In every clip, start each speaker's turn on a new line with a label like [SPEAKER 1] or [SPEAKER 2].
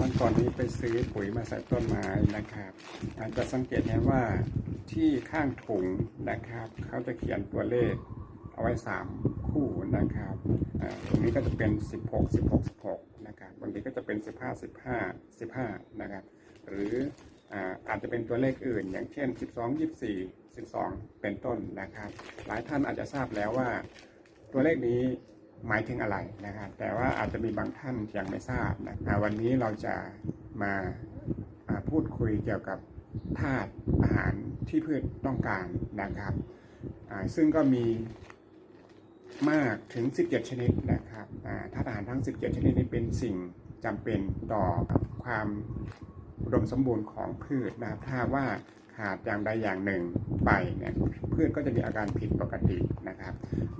[SPEAKER 1] วันก่อนนี้ไปซื้อปุ๋ยมาใส่ต้นไม้นะครับอาจจะสังเกตเห็นว่าที่ข้างถุงนะครับ เขาจะเขียนตัวเลขเอาไว้ 3 คู่นะครับตรงนี้ก็จะเป็น 16 16 16นะครับบางทีก็จะเป็น 15 15 15นะครับหรืออาอาจจะเป็นตัวเลขอื่น อย่างเช่น 12 24 12 เป็นต้นนะครับ หลายท่านอาจจะทราบแล้วว่าตัวเลขนี้ หมายถึงอะไรนะครับ แต่ว่าอาจจะมีบางท่านยังไม่ทราบนะวันนี้เราจะมาพูดคุยเกี่ยวกับธาตุอาหารที่พืชต้องการนะครับซึ่งก็มีมากถึง 17 ชนิดนะครับธาตุอาหารทั้ง 17 ชนิดนี้เป็นสิ่งจำเป็นต่อความอุดมสมบูรณ์ของพืชนะครับถ้าว่า ขาดอย่างใดอย่างหนึ่งไปเนี่ยพืชก็จะมีอาการผิดปกตินะครับ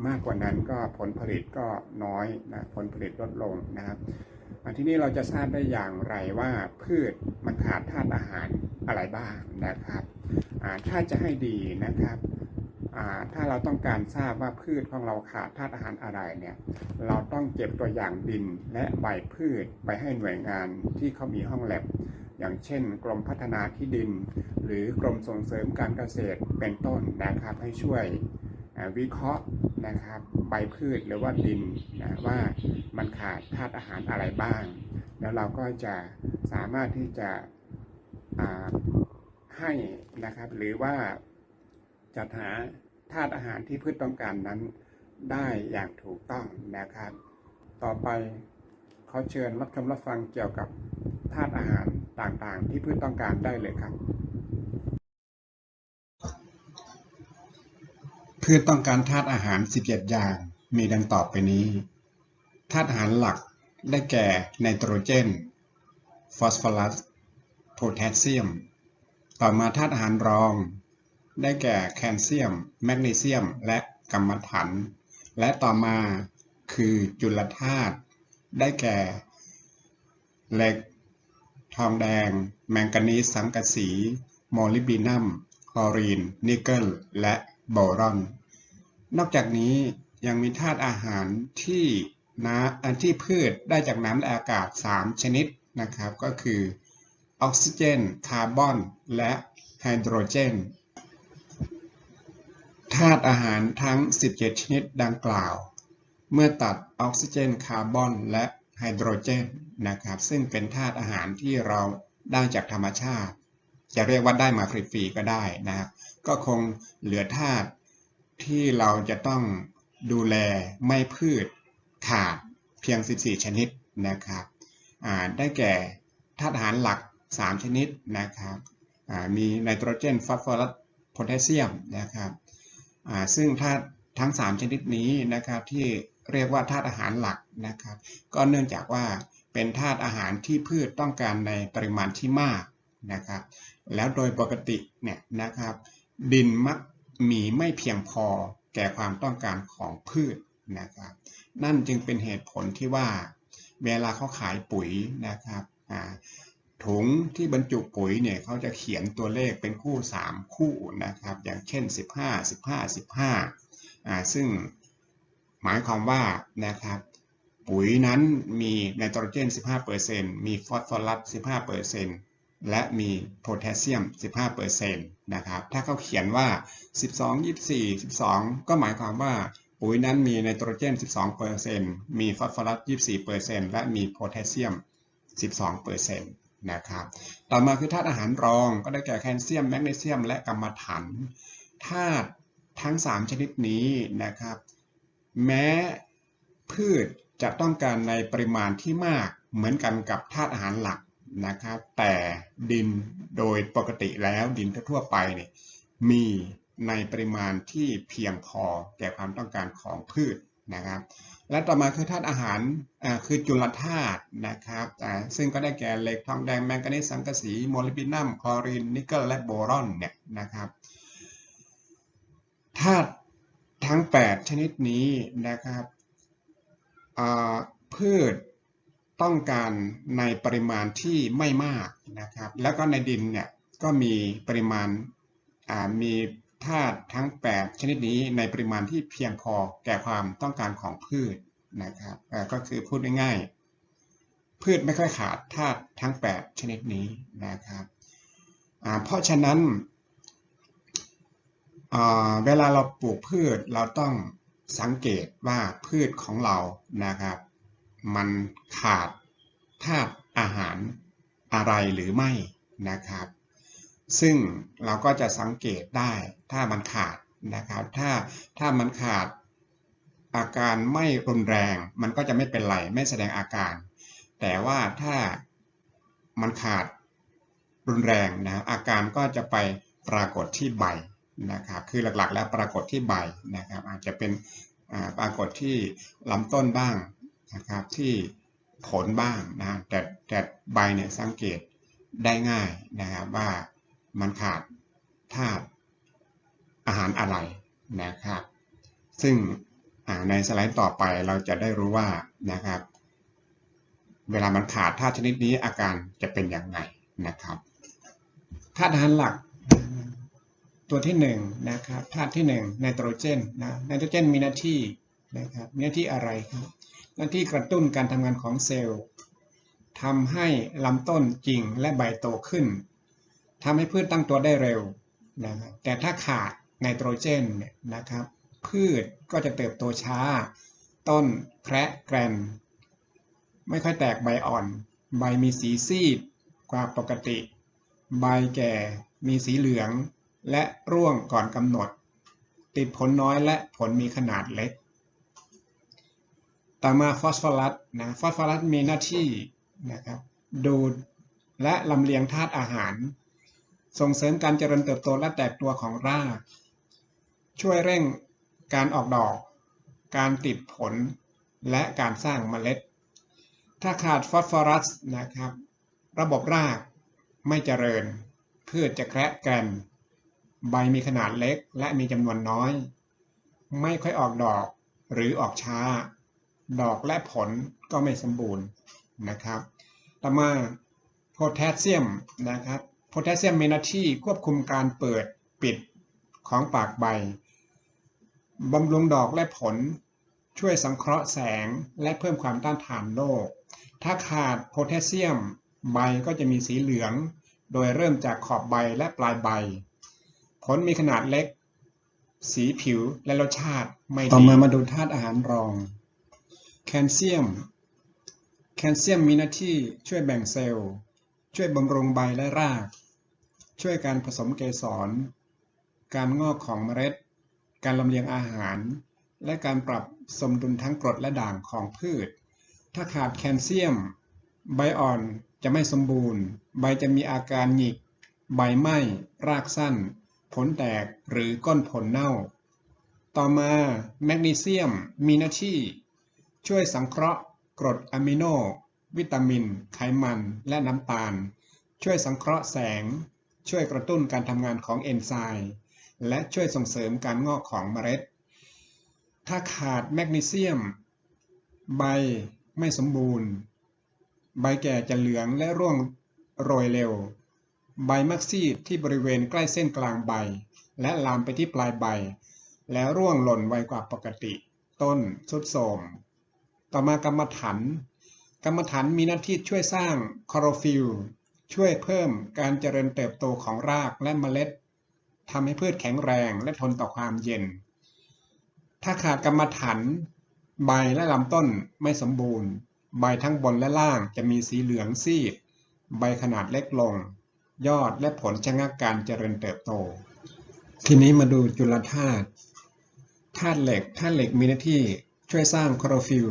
[SPEAKER 1] มากกว่านั้นก็ผลผลิตก็น้อยนะผลผลิตลดลงนะครับที่นี่เราจะทราบได้อย่างไรว่าพืชมันขาดธาตุอาหารอะไรบ้างนะครับถ้าจะให้ดีนะครับถ้าเราต้องการทราบว่าพืชของเราขาดธาตุอาหารอะไรเนี่ยเราต้องเก็บตัวอย่างดินและใบพืชไปให้หน่วยงานที่เขามีห้องแลบ อย่างเช่น กรมพัฒนาที่ดิน หรือกรมส่งเสริมการเกษตรเป็นต้นนะครับให้ช่วยวิเคราะห์นะครับใบพืชหรือว่าดินนะว่ามันขาดธาตุอาหารอะไรบ้าง แล้วเราก็จะสามารถที่จะให้นะครับหรือว่าจัดหาธาตุอาหารที่พืชต้องการนั้นได้อย่างถูกต้องนะครับ ต่อไปขอเชิญรับชมรับฟังเกี่ยวกับธาตุอาหาร ต่างๆ ที่พืชต้องการได้เลยครับ พืชต้องการธาตุอาหาร 17 อย่าง มีดังต่อไปนี้ ธาตุอาหารหลักได้แก่ไนโตรเจน ฟอสฟอรัส โพแทสเซียม ต่อมาธาตุอาหารรอง ได้แก่แคลเซียม แมกนีเซียม และกัมมันถัน และต่อมาคือจุลธาตุ ได้แก่เหล็ก ทองแดง แมงกานีสสังกะสี โมลิบีนัม คลอรีน นิกเกิล และโบรอน นอกจากนี้ยังมีธาตุอาหารที่น้ำอันที่พืชได้จากน้ำและอากาศ 3 ชนิดนะครับ ก็คือออกซิเจน คาร์บอน และไฮโดรเจน ธาตุอาหารทั้ง 17 ชนิดดังกล่าว เมื่อตัดออกซิเจน คาร์บอน และไฮโดรเจน นะครับ ซึ่งเป็นธาตุอาหารที่เราได้จากธรรมชาติ จะเรียกว่าได้มาฟรีๆก็ได้นะครับ ก็คงเหลือธาตุที่เราจะต้องดูแลไม่พืชขาดเพียง 14 ชนิดนะครับได้แก่ธาตุอาหารหลัก 3 ชนิดนะครับมีไนโตรเจนฟอสฟอรัสโพแทสเซียมนะครับซึ่งธาตุทั้ง 3 ชนิดนี้นะครับที่เรียกว่าธาตุอาหารหลักนะครับ ก็เนื่องจากว่า เป็นธาตุอาหารที่พืชต้องการในปริมาณที่มากนะครับ แล้วโดยปกติเนี่ยนะครับ ดินมักมีไม่เพียงพอแก่ความต้องการของพืชนะครับ นั่นจึงเป็นเหตุผลที่ว่า เวลาเขาขายปุ๋ยนะครับถุงที่บรรจุปุ๋ยเนี่ยเขาจะเขียนตัวเลขเป็นคู่ 3 คู่นะครับ อย่างเช่น 15 15 15อ่าซึ่งหมายความว่านะครับ ปุ๋ยนั้นมีไนโตรเจน 15%มีฟอสฟอรัส 15%และมีโพแทสเซียม 15%นะครับ ถ้าเขาเขียนว่า 12 24 12 ก็หมายความว่าปุ๋ยนั้นมีไนโตรเจน 12%มีฟอสฟอรัส 24%และมีโพแทสเซียม 12%นะครับ ต่อมาคือธาตุอาหารรองก็ได้แก่แคลเซียม แมกนีเซียม และกัมมันถัน ธาตุทั้ง 3 ชนิดนี้นะครับ แม้พืช จะต้องการในปริมาณที่มากเหมือนกันกับธาตุอาหารหลักนะครับ แต่ดินโดยปกติแล้วดินทั่วไปเนี่ยมีในปริมาณที่เพียงพอแก่ความต้องการของพืชนะครับ และต่อมาคือธาตุอาหารคือจุลธาตุนะครับซึ่งก็ได้แก่เหล็กทองแดงแมงกานีสสังกะสีโมลิบดีนัมคลอรีนนิกเกิลและโบรอนเนี่ยนะครับธาตุทั้ง 8 ชนิดนี้นะครับ พืชต้องการในปริมาณที่ไม่มากนะครับ แล้วก็ในดินเนี่ยก็มีปริมาณามีธาตุทั้ง 8 ชนิดนี้ในปริมาณที่เพียงพอแก่ความต้องการของพืชนะครับก็คือพูดง่ายๆพืชไม่ค่อยขาดธาตุทั้ง 8 ชนิดนี้นะครับเพราะฉะนั้นเวลาเราปลูกพืชเราต้อง สังเกตว่าพืชของเรานะครับ มันขาดธาตุอาหารอะไรหรือไม่นะครับ ซึ่งเราก็จะสังเกตได้ถ้ามันขาดนะครับ ถ้าถ้ามันขาดอาการไม่รุนแรง มันก็จะไม่เป็นไรไม่แสดงอาการ แต่ว่าถ้ามันขาดรุนแรงนะอาการก็จะไปปรากฏที่ใบ นะครับคือหลักๆ แล้วปรากฏที่ใบนะครับ อาจจะเป็นปรากฏที่ลำต้นบ้างนะครับที่ผลบ้างนะแต่แต่ใบเนี่ยสังเกตได้ง่ายนะครับว่ามันขาดธาตุอาหารอะไรนะครับ ซึ่งในสไลด์ต่อไปเราจะได้รู้ว่านะครับ เวลามันขาดธาตุชนิดนี้อาการจะเป็นอย่างไรนะครับธาตุอาหารหลัก ตัวที่1นนะครับธาตุที่1ไนโตรเจนนะไนโตรเจนมีหน้าที่นะครับมีหน้าที่อะไรครับหน้าที่กระตุ้นการทำงานของเซลล์ทำให้ลำต้นจริงและใบโตขึ้นทำให้พืชตั้งตัวได้เร็วนะครับแต่ถ้าขาดไนโตรเจนเนี่ยนะครับพืชก็จะเติบโตช้า ต้นแคระแกรน ไม่ค่อยแตกใบอ่อน ใบมีสีซีดกว่าปกติ ใบแก่มีสีเหลือง และร่วงก่อนกำหนด ติดผลน้อยและผลมีขนาดเล็ก ต่อมาฟอสฟอรัสนะฟอสฟอรัสมีหน้าที่นะครับดูดและลำเลียงธาตุอาหาร ส่งเสริมการเจริญเติบโตและแตกตัวของราก ช่วยเร่งการออกดอก การติดผล และการสร้างเมล็ด ถ้าขาดฟอสฟอรัสนะครับ ระบบรากไม่เจริญ พืชจะแคระแกรน ใบมีขนาดเล็กและมีจำนวนน้อย ไม่ค่อยออกดอกหรือออกช้า ดอกและผลก็ไม่สมบูรณ์นะครับ ต่อมาโพแทสเซียมนะครับ โพแทสเซียมมีหน้าที่ควบคุมการเปิดปิดของปากใบบำรุงดอกและผล ช่วยสังเคราะห์แสงและเพิ่มความต้านทานโรค ถ้าขาดโพแทสเซียม ใบก็จะมีสีเหลือง โดยเริ่มจากขอบใบและปลายใบ ผลมีขนาดเล็ก สีผิวและรสชาติไม่ดี ต่อมามาดูธาตุอาหารรอง แคลเซียม แคลเซียมมีหน้าที่ช่วยแบ่งเซลล์ ช่วยบำรุงใบและราก ช่วยการผสมเกสร การงอกของเมล็ด การลำเลียงอาหาร และการปรับสมดุลทั้งกรดและด่างของพืช ถ้าขาดแคลเซียม ใบอ่อนจะไม่สมบูรณ์ ใบจะมีอาการหงิก ใบไหม้ รากสั้น ผลแตกหรือก้อนผลเน่า ต่อมาแมกนีเซียมมีหน้าที่ ช่วยสังเคราะห์ กรดอะมิโน วิตามิน ไขมัน และน้ำตาล ช่วยสังเคราะห์แสง ช่วยกระตุ้นการทำงานของเอนไซม์และช่วยส่งเสริมการงอกของเมล็ด ถ้าขาดแมกนีเซียม ใบไม่สมบูรณ์ ใบแก่จะเหลืองและร่วงโรยเร็ว ใบมักซีดที่บริเวณใกล้เส้นกลางใบ และลามไปที่ปลายใบ แล้วร่วงหล่นไวกว่าปกติ ต้นสุดโทมต่อมากรรมฐานกรรมฐานมีหน้าที่ช่วยสร้างคลอโรฟิลช่วยเพิ่มการเจริญเติบโตของรากและเมล็ดทำให้พืชแข็งแรงและทนต่อความเย็น ถ้าขาดกรรมฐานใบและลำต้นไม่สมบูรณ์ ใบทั้งบนและล่างจะมีสีเหลืองซีด ใบขนาดเล็กลง ยอดและผลชะงักการเจริญเติบโต ทีนี้มาดูจุลธาตุธาตุเหล็กธาตุเหล็กมีหน้าที่ช่วยสร้างคลอโรฟิล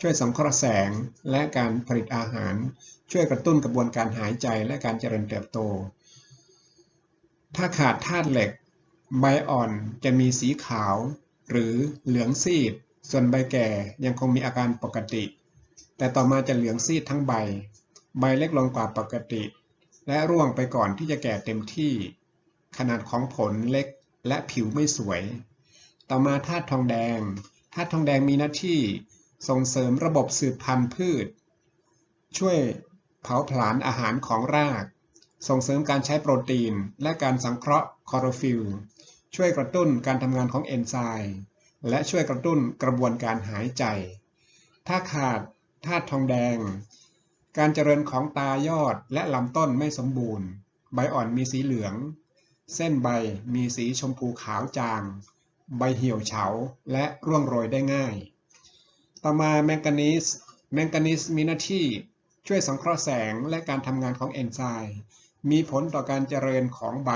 [SPEAKER 1] ช่วยสังเคราะห์แสงและการผลิตอาหาร ช่วยกระตุ้นกระบวนการหายใจและการเจริญเติบโต ถ้าขาดธาตุเหล็ก ใบอ่อนจะมีสีขาว หรือเหลืองซีด ส่วนใบแก่ยังคงมีอาการปกติ แต่ต่อมาจะเหลืองซีดทั้งใบ ใบเล็กลงกว่าปกติ และร่วงไปก่อนที่จะแก่เต็มที่ ขนาดของผลเล็กและผิวไม่สวย ต่อมาธาตุทองแดง ธาตุทองแดงมีหน้าที่ส่งเสริมระบบสืบพันธุ์พืช ช่วยเผาผลาญอาหารของราก ส่งเสริมการใช้โปรตีน และการสังเคราะห์คลอโรฟิลช่วยกระตุ้นการทำงานของเอนไซม์และช่วยกระตุ้นกระบวนการหายใจ ถ้าขาดธาตุทองแดง การเจริญของตายอดและลำต้นไม่สมบูรณ์ ใบอ่อนมีสีเหลือง เส้นใบมีสีชมพูขาวจาง ใบเหี่ยวเฉาและร่วงโรยได้ง่าย ต่อมาแมงกานีสแมงกานีสมีหน้าที่ช่วยสังเคราะห์แสงและการทำงานของเอนไซม์มีผลต่อการเจริญของใบ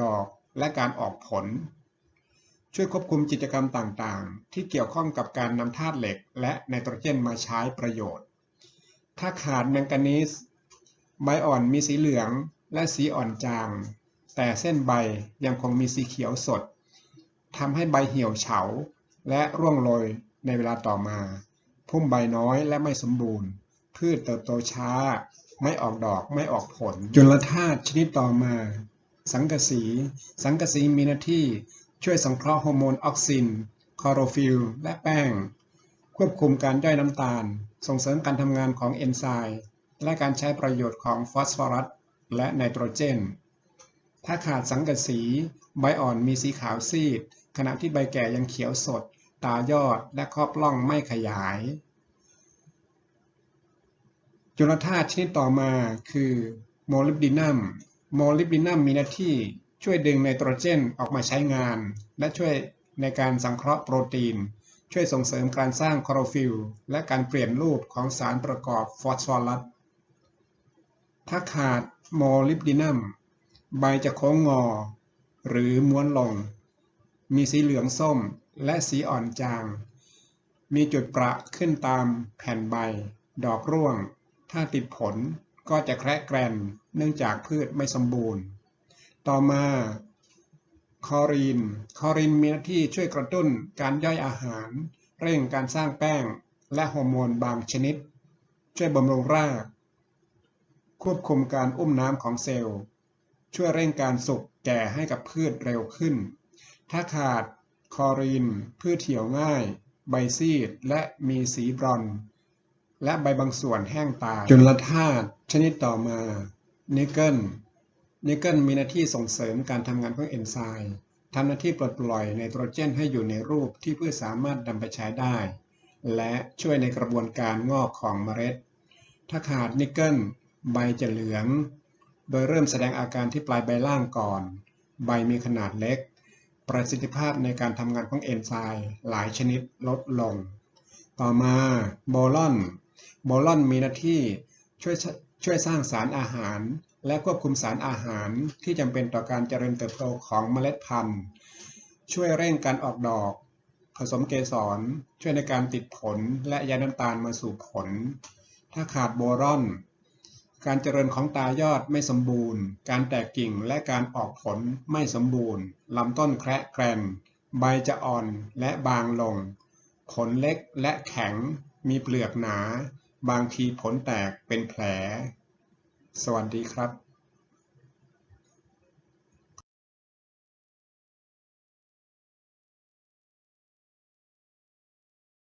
[SPEAKER 1] ดอกและการออกผล ช่วยควบคุมกิจกรรมต่างๆ ที่เกี่ยวข้องกับการนำธาตุเหล็ก และไนโตรเจนมาใช้ประโยชน์ ถ้าขาดแมงกานีสใบอ่อนมีสีเหลืองและสีอ่อนจาง แต่เส้นใบยังคงมีสีเขียวสดทำให้ใบเหี่ยวเฉา และร่วงโรยในเวลาต่อมา พุ่มใบน้อยและไม่สมบูรณ์ พืชเติบโตช้า ไม่ออกดอกไม่ออกผลจุลธาตุชนิดต่อมา สังกะสี สังกะสีมีหน้าที่ช่วยสังเคราะห์ฮอร์โมนออกซิน คลอโรฟิลและแป้ง ควบคุมการย่อยน้ำตาล ส่งเสริมการทำงานของเอนไซม์และการใช้ประโยชน์ของฟอสฟอรัสและไนโตรเจน ถ้าขาดสังกะสี ใบอ่อนมีสีขาวซีด ขณะที่ใบแก่ยังเขียวสด ตายอดและครอบล่องไม่ขยาย จุลธาตุชนิดต่อมาคือโมลิบดินัม โมลิบดินัมมีหน้าที่ช่วยดึงไนโตรเจนออกมาใช้งาน และช่วยในการสังเคราะห์โปรตีน ช่วยส่งเสริมการสร้างคลอโรฟิลล์และการเปลี่ยนรูปของสารประกอบฟอสฟอรัส ถ้าขาดโมลิบดินัม ใบจะโค้งงอ หรือม้วนลง มีสีเหลืองส้มและสีอ่อนจาง มีจุดประขึ้นตามแผ่นใบ ดอกร่วง ถ้าติดผลก็จะแคระแกรนเนื่องจากพืชไม่สมบูรณ์ ต่อมา คอรีน คอรีนมีหน้าที่ช่วยกระตุ้นการย่อยอาหาร เร่งการสร้างแป้ง และฮอร์โมนบางชนิด ช่วยบำรุงราก ควบคุมการอุ้มน้ำของเซลล์ ช่วยเร่งการสุกแก่ให้กับพืชเร็วขึ้น ถ้าขาดคอรีน พืชเหี่ยวง่าย ใบซีด และมีสีบรอน และใบบางส่วนแห้งตายจุลธาตุชนิดต่อมานิกเกิล นิกเกิลมีหน้าที่ส่งเสริมการทำงานของเอนไซม์ทำหน้าที่ปลดปล่อยไนโตรเจนให้อยู่ในรูปที่พืชสามารถนำไปใช้ได้ และช่วยในกระบวนการงอกของเมล็ด ถ้าขาดนิกเกิลใบจะเหลือง โดยเริ่มแสดงอาการที่ปลายใบล่างก่อน ใบมีขนาดเล็ก ประสิทธิภาพในการทำงานของเอนไซม์หลายชนิดลดลง ต่อมาโบลอนโบลอนมีหน้าที่ช่วยช่วยสร้างสารอาหาร และควบคุมสารอาหารที่จำเป็นต่อการเจริญเติบโตของเมล็ดพันธุ์ ช่วยเร่งการออกดอก ผสมเกสร ช่วยในการติดผลและย้ายน้ำตาลมาสู่ผล ถ้าขาดโบรอน การเจริญของตายอดไม่สมบูรณ์ การแตกกิ่งและการออกผลไม่สมบูรณ์ลำต้นแคระแกรน ใบจะอ่อนและบางลง ผลเล็กและแข็ง มีเปลือกหนา บางทีผลแตกเป็นแผล สวัสดีครับ